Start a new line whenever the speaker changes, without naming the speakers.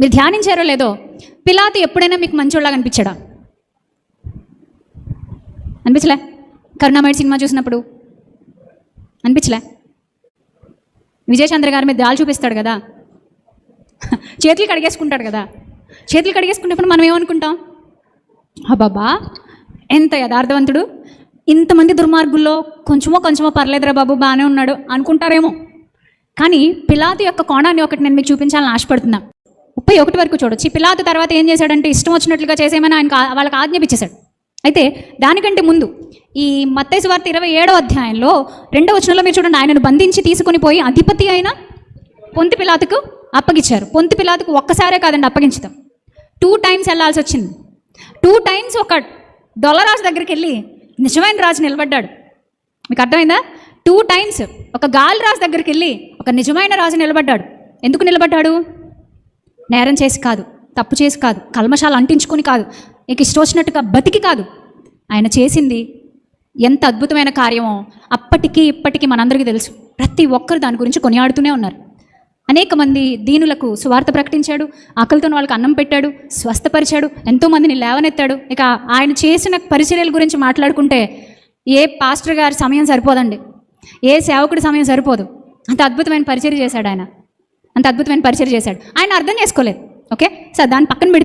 మీరు ధ్యానించారో లేదో పిలాతి ఎప్పుడైనా మీకు మంచోళ్ళగా అనిపించాడా? అనిపించలే? కరుణామయుడు సినిమా చూసినప్పుడు? అనిపించలే? విజయచంద్ర గారి మీద దాల్ చూపిస్తాడు కదా? చేతులు కడిగేసుకుంటాడు కదా? చేతులు కడిగేసుకున్నప్పుడు మనం ఏమనుకుంటాం? అబ్బాబా ఎంత యథార్థవంతుడు. ఇంతమంది దుర్మార్గుల్లో కొంచెమో కొంచెమో పర్లేదురా బాబు బాగానే ఉన్నాడు అనుకుంటారేమో. కానీ పిలాతి యొక్క కోణాన్ని ఒకటి నేను మీకు చూపించాలని ఆశపడుతున్నా. ముప్పై ఒకటి వరకు చూడొచ్చు. ఈ పిలాతు తర్వాత ఏం చేశాడంటే ఇష్టం వచ్చినట్లుగా చేసేయమని ఆయన వాళ్ళకి ఆజ్ఞాపించేశాడు. అయితే దానికంటే ముందు ఈ మత్తేసు వార్త ఇరవై ఏడో అధ్యాయంలో రెండో వచనంలో మీరు చూడండి ఆయనను బంధించి తీసుకొని పోయి అధిపతి అయిన పొంతి పిలాతుకు అప్పగించారు పొంతి పిలాతుకు ఒక్కసారే కాదండి అప్పగించడం టూ టైమ్స్ వెళ్ళాల్సి వచ్చింది. టూ టైమ్స్ ఒక డొలరాజు దగ్గరికి వెళ్ళి నిజమైన రాజు నిలబడ్డాడు. మీకు అర్థమైందా? టూ టైమ్స్ ఒక గాలి రాజు దగ్గరికి వెళ్ళి ఒక నిజమైన రాజు నిలబడ్డాడు. ఎందుకు నిలబడ్డాడు? నేరం చేసి కాదు తప్పు చేసి కాదు కల్మషాలు అంటించుకొని కాదు నీకు ఇష్టం వచ్చినట్టుగా బతికి కాదు. ఆయన చేసింది ఎంత అద్భుతమైన కార్యమో అప్పటికి ఇప్పటికీ మనందరికీ తెలుసు. ప్రతి ఒక్కరు దాని గురించి కొనియాడుతూనే ఉన్నారు. అనేక మంది దీనులకు సువార్త ప్రకటించాడు ఆకలితో వాళ్ళకి అన్నం పెట్టాడు స్వస్థపరిచాడు ఎంతోమందిని లేవనెత్తాడు. ఇక ఆయన చేసిన పరిచర్యల గురించి మాట్లాడుకుంటే ఏ పాస్టర్ గారి సమయం సరిపోదండి. ఏ సేవకుడి సమయం సరిపోదు. అంత అద్భుతమైన పరిచర్య చేశాడు ఆయన. అంత అద్భుతమైన పరిచయం చేశాడు. ఆయన అర్థం చేసుకోలేదు. ఓకే? సార్ దాన్ని పక్కన పెడితే